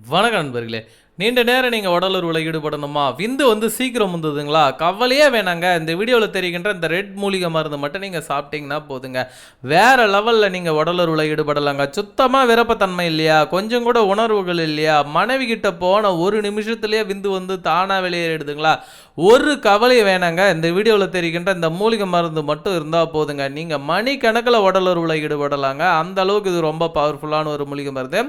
வணக்கம் நண்பர்களே. நீண்ட நேரம் நீங்கள் உடலுறவில் ஈடுபடணுமா? விந்து வந்து சீக்கிரம் வந்ததுங்களா கவலையே வேணாங்க. இந்த வீடியோவில் தெரிகின்ற இந்த ரெட் மூலிகை மருந்து மட்டும் நீங்கள் சாப்பிட்டீங்கன்னா போதுங்க. வேறு லெவலில் நீங்கள் உடலுறவில் ஈடுபடலாங்க. சுத்தமாக விருப்பத்தன்மை இல்லையா? கொஞ்சம் கூட உணர்வுகள் இல்லையா? மனைவி கிட்ட போன ஒரு நிமிஷத்துலேயே விந்து வந்து தானாக வெளியேறிடுதுங்களா? ஒரு கவலை வேணாங்க. இந்த வீடியோவில் தெரிகின்ற இந்த மூலிகை மருந்து மட்டும் இருந்தால் போதுங்க. நீங்கள் மணிக்கணக்கில் உடலுறவில் ஈடுபடலாங்க. அந்த அளவுக்கு இது ரொம்ப பவர்ஃபுல்லான ஒரு மூலிகை மருந்து.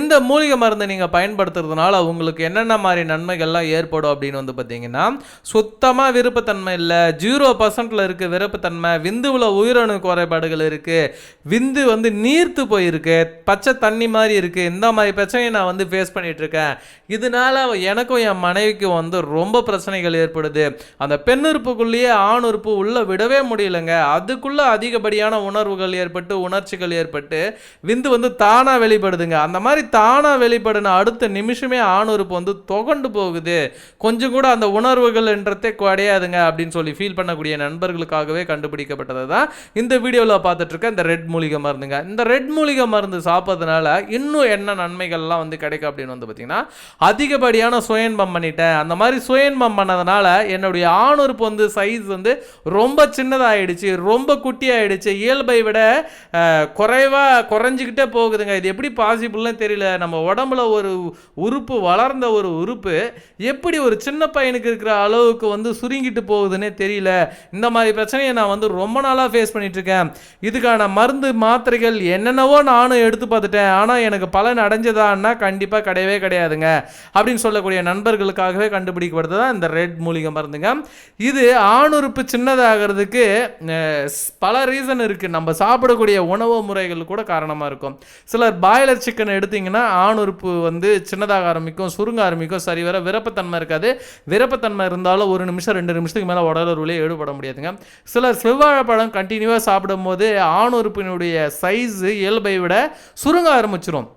இந்த மூலிகை மருந்தை நீங்கள் பயன்படுத்துறதுனால உங்களுக்கு உங்களுக்கு என்னென்ன மாதிரி நன்மைகள்லாம் ஏற்படும் அப்படின்னு வந்து பார்த்தீங்கன்னா சுத்தமாக விருப்பத்தன்மை இல்லை. ஜீரோ பர்சன்டில் இருக்குது விருப்பத்தன்மை. விந்துவில் உயிரணு குறைபாடுகள் இருக்குது விந்து வந்து நீர்த்து போயிருக்கு. பச்சை தண்ணி மாதிரி இருக்குது இந்த மாதிரி பிரச்சனையை நான் வந்து ஃபேஸ் பண்ணிகிட்ருக்கேன் இதனால் எனக்கும் என் மனைவிக்கும் வந்து ரொம்ப பிரச்சனைகள் ஏற்படுது. அந்த பெண்ணுறுப்புக்குள்ளேயே ஆணுறுப்பு உள்ளே விடவே முடியலைங்க. அதுக்குள்ளே அதிகப்படியான உணர்வுகள் ஏற்பட்டு உணர்ச்சிகள் ஏற்பட்டு விந்து வந்து தானாக வெளிப்படுதுங்க. அந்த மாதிரி தானாக வெளிப்படுன அடுத்த நிமிஷமே ஆணு உறுப்பு வந்து தொகண்டு போகுது. கொஞ்சம் கூட அந்த உணர்வுகள்ன்றதே கிடையாதுங்க அப்படின்னு சொல்லி ஃபீல் பண்ணக்கூடிய நண்பர்களுக்காகவே கண்டுபிடிக்கப்பட்டது தான் இந்த வீடியோவில் பார்த்துட்ருக்க இந்த ரெட் மூலிகை மருந்துங்க. இந்த ரெட் மூலிகை மருந்து சாப்பிட்றதுனால இன்னும் என்ன நன்மைகள்லாம் வந்து கிடைக்கும் அப்படின்னு வந்து பார்த்தீங்கன்னா அதிகப்படியான சுயன்பம் பண்ணிட்டேன். அந்த மாதிரி சுயன்பம் பண்ணதுனால என்னுடைய ஆணுறுப்பு வந்து சைஸ் வந்து ரொம்ப சின்னதாகிடுச்சு ரொம்ப குட்டியாயிடுச்சு. இயல்பை விட குறைவாக குறைஞ்சிக்கிட்டே போகுதுங்க. இது எப்படி பாசிபிள்னு தெரியல. நம்ம உடம்புல ஒரு உறுப்பு வளர்ந்த ஒரு உறுப்பு எப்படி ஒரு சின்ன பையனுக்கு இருக்கிற அளவுக்கு வந்து சுருங்கிட்டு போகுதுன்னே தெரியல. இந்த மாதிரி பிரச்சனையை நான் வந்து ரொம்ப நாளாக ஃபேஸ் பண்ணிட்டு இருக்கேன். இதுக்கான மருந்து மாத்திரைகள் என்னென்னவோ நானும் எடுத்து பார்த்துட்டேன். ஆனால் எனக்கு பலன் அடைஞ்சதான்னா கண்டிப்பாக கிடையவே கிடையாதுங்க. அப்படின்னு சொல்லக்கூடிய நண்பர்களுக்காகவே கண்டுபிடிக்கப்படுறது தான் இந்த ரெட் மூலிகை மருந்துங்க. இது ஆணுறுப்பு சின்னதாகிறதுக்கு பல ரீசன் இருக்குது நம்ம சாப்பிடக்கூடிய உணவு முறைகள் கூட காரணமாக இருக்கும். சிலர் பாய்லர் சிக்கன் எடுத்தீங்கன்னா ஆணுறுப்பு வந்து சின்னதாக ஆரம்பிக்கும். சுருங்க ஆரம்பிக்கும். சரி வர விருப்பத்தன்மை இருக்காது. விருப்பத்தன்மை இருந்தாலும் ஒரு நிமிஷம் ரெண்டு நிமிஷத்துக்கு மேலே உடலுறவுலே ஈடுபட முடியாதுங்க. சிலர் செவ்வாழைப்பழம் கண்டினியூவாக சாப்பிடும்போது ஆணுறுப்பினுடைய சைஸு இயல்பை விட சுருங்க ஆரம்பிச்சிடும்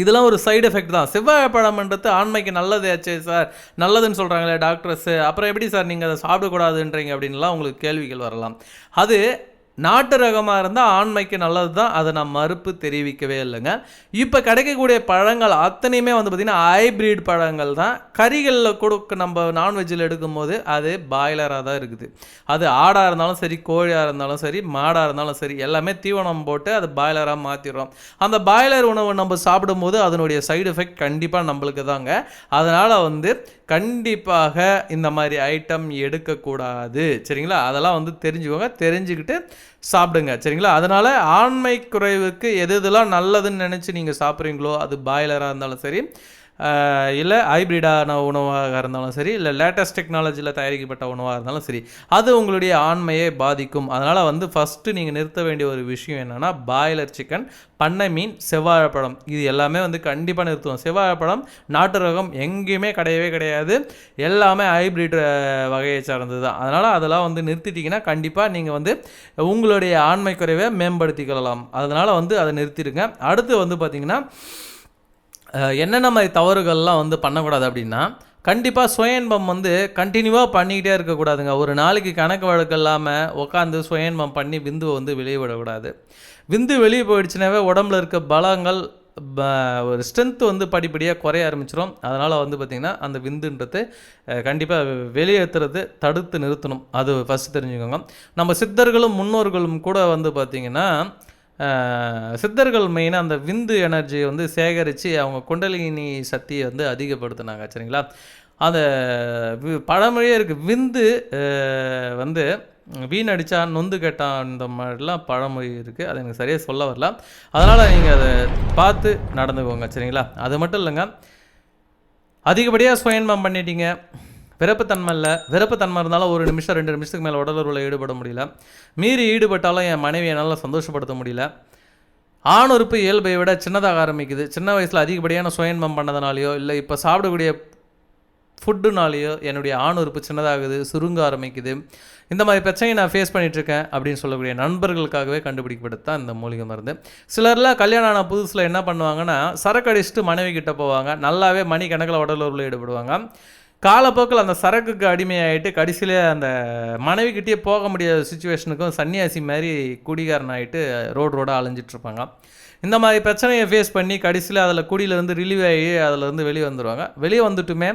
இதெல்லாம் ஒரு சைடு எஃபெக்ட் தான். செவ்வாழைப்பழம்ன்றது ஆண்மைக்கு நல்லது ஆச்சே சார் நல்லதுன்னு சொல்கிறாங்களே டாக்டர்ஸு. அப்புறம் எப்படி சார் நீங்கள் அதை சாப்பிடக்கூடாதுன்றீங்க அப்படின்லாம் உங்களுக்கு கேள்விகள் வரலாம். அது நாட்டு ரகமாக இருந்தால் ஆண்மைக்கு நல்லது தான் அதை நான் மறுப்பு தெரிவிக்கவே இல்லைங்க. இப்போ கிடைக்கக்கூடிய பழங்கள் அத்தனையுமே வந்து பார்த்திங்கன்னா ஹைப்ரிட் பழங்கள் தான். கறிகளில் கொடுக்க நம்ம நான்வெஜ்ஜில் எடுக்கும்போது அது பாய்லராக தான் இருக்குது. அது ஆடாக இருந்தாலும் சரி கோழியாக இருந்தாலும் சரி மாடாக இருந்தாலும் சரி எல்லாமே தீவனம் போட்டு அது பாய்லராக மாற்றிடுறோம் அந்த பாய்லர் உணவு நம்ம சாப்பிடும்போது அதனுடைய சைடு எஃபெக்ட் கண்டிப்பாக நம்மளுக்கு தாங்க அதனால் வந்து கண்டிப்பாக இந்த மாதிரி ஐட்டம் எடுக்கக்கூடாது. சரிங்களா? அதெல்லாம் வந்து தெரிஞ்சுக்கோங்க. தெரிஞ்சுக்கிட்டு சாப்பிடுங்க. சரிங்களா? அதனால் ஆண்மை குறைவுக்கு எது எதெல்லாம் நல்லதுன்னு நினச்சி நீங்கள் சாப்பிட்றீங்களோ அது பாய்லராக இருந்தாலும் சரி இல்லை ஹைப்ரிடான உணவாக இருந்தாலும் சரி இல்லை லேட்டஸ்ட் டெக்னாலஜியில் தயாரிக்கப்பட்ட உணவாக இருந்தாலும் சரி அது உங்களுடைய ஆண்மையை பாதிக்கும். அதனால் வந்து ஃபஸ்ட்டு நீங்கள் நிறுத்த வேண்டிய ஒரு விஷயம் என்னென்னா பாய்லர் சிக்கன் பண்ணை மீன் செவ்வாழைப்பழம் இது எல்லாமே வந்து கண்டிப்பாக நிறுத்துவோம் செவ்வாழைப்பழம் நாட்டு ரகம் எங்கேயுமே கிடையவே கிடையாது. எல்லாமே ஹைப்ரிட் வகையை சார்ந்தது தான் அதனால் அதெல்லாம் வந்து நிறுத்திட்டிங்கன்னா கண்டிப்பாக நீங்கள் வந்து உங்களுடைய ஆண்மை குறைவை மேம்படுத்திக் அதனால் வந்து அதை நிறுத்திடுங்க. அடுத்து வந்து பார்த்திங்கன்னா என்னென்ன மாதிரி தவறுகள்லாம் வந்து பண்ணக்கூடாது அப்படின்னா கண்டிப்பாக சுயன்பம் வந்து கண்டினியூவாக பண்ணிக்கிட்டே இருக்கக்கூடாதுங்க. ஒரு நாளைக்கு கணக்கு வழக்கு இல்லாமல் உட்காந்து சுயன்பம் பண்ணி விந்துவை வந்து வெளியே விடக்கூடாது. விந்து வெளியே போயிடுச்சுனாவே உடம்புல இருக்க பலங்கள் ஒரு ஸ்ட்ரென்த் வந்து படிப்படியாக குறைய ஆரம்பிச்சிடும் அதனால் வந்து பார்த்திங்கன்னா அந்த விந்துன்றது கண்டிப்பாக வெளியேற்றுறது தடுத்து நிறுத்தணும். அது ஃபஸ்ட்டு தெரிஞ்சுக்கோங்க. நம்ம சித்தர்களும் முன்னோர்களும் கூட வந்து பார்த்திங்கன்னா சித்தர்கள் மெயினாக அந்த விந்து எனர்ஜியை வந்து சேகரித்து அவங்க குண்டலினி சக்தியை வந்து அதிகப்படுத்தினாங்க சரிங்களா? அந்த வி- பழமொழியே இருக்குது விந்து வந்து வீணடிச்சா நொந்து கேட்டான் இந்த மாதிரிலாம் பழமொழி இருக்குது அது எனக்கு சரியாக சொல்ல வரல. அதனால் நீங்கள் அதை பார்த்து நடந்துக்கோங்க சரிங்களா? அது மட்டும் இல்லைங்க. அதிகப்படியாக சுயன்பம் பண்ணிட்டீங்க. விருப்பத்தன்மை இல்லை. விருப்பத்தன்மை இருந்தாலும் ஒரு நிமிஷம் ரெண்டு நிமிஷத்துக்கு மேலே உடலுறவில் ஈடுபட முடியல. மீறி ஈடுபட்டாலும் என் மனைவியை என்னால் சந்தோஷப்படுத்த முடியல. ஆணுறுப்பு இயல்பை விட சின்னதாக ஆரம்பிக்குது. சின்ன வயசில் அதிகப்படியான சுயன்பம் பண்ணதுனாலையோ இல்லை இப்போ சாப்பிடக்கூடிய ஃபுட்டுனாலேயோ என்னுடைய ஆணுறுப்பு சின்னதாகுது சுருங்க ஆரம்பிக்குது. இந்த மாதிரி பிரச்சனையை நான் ஃபேஸ் பண்ணிகிட்ருக்கேன் இருக்கேன் அப்படின்னு சொல்லக்கூடிய நண்பர்களுக்காகவே கண்டுபிடிக்கப்பட்டு தான் இந்த மூலிகை மருந்து. சிலர்லாம் கல்யாணம் ஆன புதுசில் என்ன பண்ணுவாங்கன்னா சரக்கு அடிச்சுட்டு மனைவி கிட்ட போவாங்க. நல்லாவே மணி கணக்கில் உடலுறவில் ஈடுபடுவாங்க. காலப்போக்கில் அந்த சரக்குக்கு அடிமையாகிட்டு கடைசியில் அந்த மனைவிக்கிட்டே போக முடியாத சுச்சுவேஷனுக்கும் சன்னியாசி மாதிரி குடிகாரன் ஆகிட்டு ரோடு ரோடாக அலைஞ்சிட்ருப்பாங்க. இந்த மாதிரி பிரச்சனையை ஃபேஸ் பண்ணி கடைசியில் அதில் குடியிலேருந்து ரிலீவ் ஆகி அதில் இருந்து வெளியே வந்துடுவாங்க வெளியே வந்துட்டுமே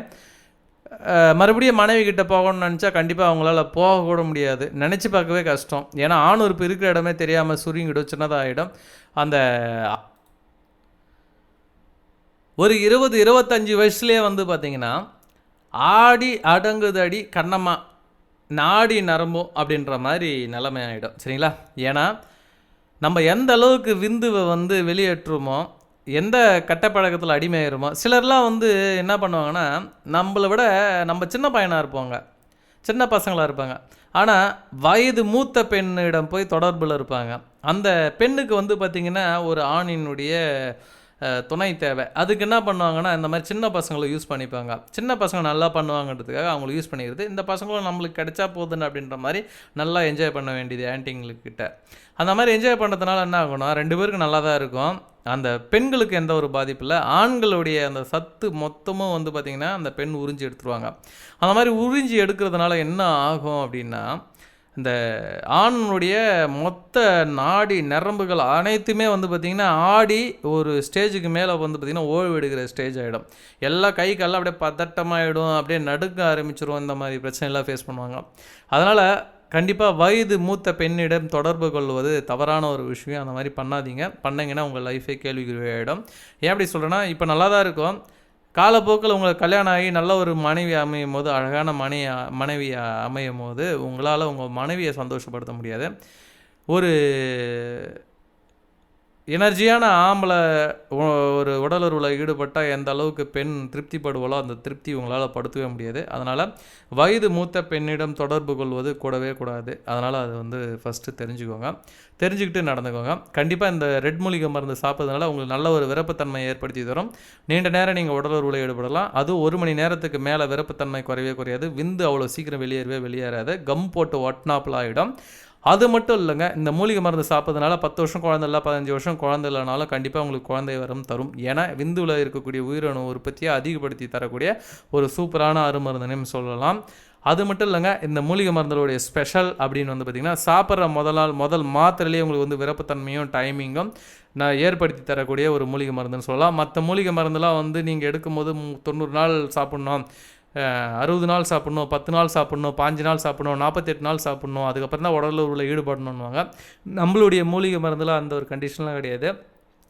மறுபடியும் மனைவி கிட்ட போகணும்னு நினச்சா கண்டிப்பாக அவங்களால போக கூட முடியாது. நினச்சி பார்க்கவே கஷ்டம். ஏன்னா ஆணுறுப்பு இருக்கிற இடமே தெரியாமல் சுருங்கிடும் சின்னதாகிடும் அந்த ஒரு இருபது இருபத்தஞ்சி வயசுலேயே வந்து பார்த்திங்கன்னா ஆடி அடங்குதடி கண்ணம்மா. நாடி நரம்பும் அப்படின்ற மாதிரி நிலைமை ஆகிடும் சரிங்களா? ஏன்னா நம்ம எந்த அளவுக்கு விந்துவை வந்து வெளியேற்றுமோ எந்த கட்டப்பழக்கத்தில் அடிமையாயிருமோ சிலர்லாம் வந்து என்ன பண்ணுவாங்கன்னா நம்மளை விட நம்ம சின்ன பையனாக இருப்பாங்க. சின்ன பசங்களாக இருப்பாங்க. ஆனால் வயது மூத்த பெண்ணிடம் போய் தொடர்பில் இருப்பாங்க. அந்த பெண்ணுக்கு வந்து பார்த்திங்கன்னா ஒரு ஆணினுடைய துணை தேவை. அதுக்கு என்ன பண்ணுவாங்கன்னா இந்த மாதிரி சின்ன பசங்களை யூஸ் பண்ணிப்பாங்க. சின்ன பசங்க நல்லா பண்ணுவாங்கன்றதுக்காக அவங்களை யூஸ் பண்ணிக்கிறது. இந்த பசங்களும் நம்மளுக்கு கிடைச்சா போதுன்னு அப்படின்ற மாதிரி நல்லா என்ஜாய் பண்ண வேண்டியது ஆன்ட்டிங்களுக்கிட்ட அந்த மாதிரி என்ஜாய் பண்ணுறதுனால என்ன ஆகும்னா ரெண்டு பேருக்கு நல்லா தான் இருக்கும். அந்த பெண்களுக்கு எந்த ஒரு பாதிப்பு இல்லை. ஆண்களுடைய அந்த சத்து மொத்தமும் வந்து பார்த்திங்கன்னா அந்த பெண் உறிஞ்சி எடுத்துருவாங்க. அந்த மாதிரி உறிஞ்சி எடுக்கிறதுனால என்ன ஆகும் அப்படின்னா இந்த ஆணுடைய மொத்த நாடி நரம்புகள் அனைத்துமே வந்து பார்த்திங்கன்னா ஆடி ஒரு ஸ்டேஜுக்கு மேலே வந்து பார்த்திங்கன்னா ஓய்வு எடுக்கிற ஸ்டேஜ் ஆகிடும். எல்லா கை கால்லாம் அப்படியே பதட்டமாகிடும் அப்படியே நடுக்க ஆரம்பிச்சிரும் இந்த மாதிரி பிரச்சனைலாம் ஃபேஸ் பண்ணுவாங்க. அதனால் கண்டிப்பாக வயது மூத்த பெண்ணிடம் தொடர்பு கொள்வது தவறான ஒரு விஷயம். அந்த மாதிரி பண்ணாதீங்க. பண்ணிங்கன்னா உங்கள் லைஃபே கேள்விக்குரிய ஆகிடும் ஏன் அப்படி சொல்கிறேன்னா இப்போ நல்லா தான் இருக்கும். காலப்போக்கில் உங்களுக்கு கல்யாணம் ஆகி நல்ல ஒரு மனைவி அமையும் போது அழகான மனை மனைவி அமையும் போது உங்களால் உங்கள் மனைவியை சந்தோஷப்படுத்த முடியாது. ஒரு எனர்ஜியான ஆம்பளை ஒரு உடலுறவில் ஈடுபட்டால் எந்த அளவுக்கு பெண் திருப்திப்படுவாளோ அந்த திருப்தி உங்களால் படுத்தவே முடியாது. அதனால் வயது மூத்த பெண்ணிடம் தொடர்பு கொள்வது கூடவே கூடாது. அதனால் அது வந்து ஃபஸ்ட்டு தெரிஞ்சுக்கோங்க. தெரிஞ்சுக்கிட்டு நடந்துக்கோங்க. கண்டிப்பாக இந்த ரெட் மூலிகை மருந்து சாப்பிட்றதுனால உங்களுக்கு நல்ல ஒரு விருப்பத்தன்மை ஏற்படுத்தி தரும். நீண்ட நேரம் நீங்கள் உடலுறவில் ஈடுபடலாம். அதுவும் ஒரு மணி நேரத்துக்கு மேலே விருப்பத்தன்மை குறையவே குறையாது. விந்து அவ்வளோ சீக்கிரம் வெளியேறவே வெளியேறாது. கம் போட்டு ஒட்னாப்பில் ஆகிடும் அது மட்டும் இல்லைங்க இந்த மூலிகை மருந்து சாப்பிட்றதுனால பத்து வருஷம் குழந்தை இல்லை பதினஞ்சு வருஷம் குழந்தை இல்லைனாலும் கண்டிப்பாக உங்களுக்கு குழந்தை வரம் தரும். ஏன்னா விந்துவில் இருக்கக்கூடிய உயிரணு உற்பத்தியை அதிகப்படுத்தி தரக்கூடிய ஒரு சூப்பரான அருமருந்துன்னு சொல்லலாம். அது மட்டும் இல்லைங்க இந்த மூலிகை மருந்துடைய ஸ்பெஷல் அப்படின்னு வந்து பார்த்திங்கன்னா சாப்பிட்ற முதல் நாள் முதல் மாத்திரையிலேயே உங்களுக்கு வந்து விருப்பத்தன்மையும் டைமிங்கும் நான் ஏற்படுத்தி தரக்கூடிய ஒரு மூலிகை மருந்துன்னு சொல்லலாம். மற்ற மூலிகை மருந்துலாம் வந்து நீங்கள் எடுக்கும்போது மு- தொண்ணூறு நாள் சாப்பிட்ணும். அறுபது நாள் சாப்பிட்ணும் பத்து நாள் சாப்பிட்ணும் பாஞ்சு நாள் சாப்பிட்ணும் நாற்பத்தெட்டு நாள் சாப்பிட்ணும் அதுக்கப்புறம் தான் உடல் உள்ள ஈடுபடணுன்னுவாங்க நம்மளுடைய மூலிகை மருந்தெலாம் அந்த ஒரு கண்டிஷன்லாம் கிடையாது.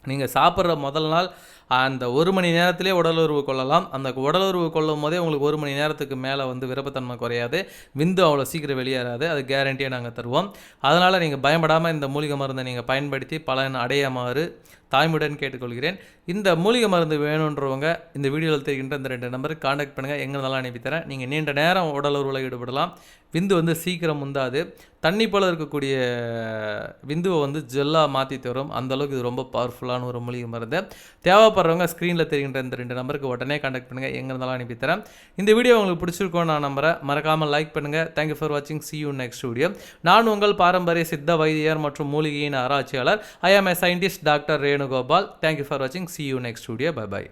நீங்கள் சாப்பிட்ற முதல் நாள் அந்த ஒரு மணி நேரத்திலே உடலுறவு கொள்ளலாம். அந்த உடலுறவு கொள்ளும் போதே உங்களுக்கு ஒரு மணி நேரத்துக்கு மேலே வந்து விருப்பத்தன்மை குறையாது. விந்து அவ்வளோ சீக்கிரம் வெளியேறாது. அது கேரண்டியாக நாங்கள் தருவோம். அதனால் நீங்கள் பயப்படாமல் இந்த மூலிகை மருந்தை நீங்கள் பயன்படுத்தி பலன் அடையாமாறு தாய்முடன் கேட்டுக்கொள்கிறேன். இந்த மூலிகை மருந்து வேணுன்றவங்க இந்த வீடியோவில் தெரிகின்ற இந்த ரெண்டு நம்பருக்கு காண்டாக்ட் பண்ணுங்கள் எங்கே இருந்தாலும் அனுப்பித்தரேன் நீங்கள் நீண்ட நேரம் உடலுறவில் ஈடுபடலாம். விந்து வந்து சீக்கிரம் முந்தாது. தண்ணி போல் இருக்கக்கூடிய விந்துவை வந்து ஜெல்லாக மாற்றி தரும். அந்தளவுக்கு இது ரொம்ப பவர்ஃபுல்லான ஒரு மூலிகை மருந்து. தேவைப்படுறவங்க ஸ்க்ரீனில் தெரிகின்ற இந்த ரெண்டு நம்பருக்கு உடனே காண்டாக்ட் பண்ணுங்கள் எங்கே இருந்தாலும் அனுப்பித்தரேன் இந்த வீடியோ உங்களுக்கு பிடிச்சிருக்கோம் நான் நம்புறேன். மறக்காமல் லைக் பண்ணுங்கள் தேங்க்யூ ஃபார் வாட்சிங் சி யூ நெக்ஸ்ட் வீடியோ நான் உங்கள் பாரம்பரிய சித்த வைத்தியர் மற்றும் மூலிகையின் ஆராய்ச்சியாளர். I am a scientist doctor Renugopal. Thank you for வாட்சிங் see you next video bye bye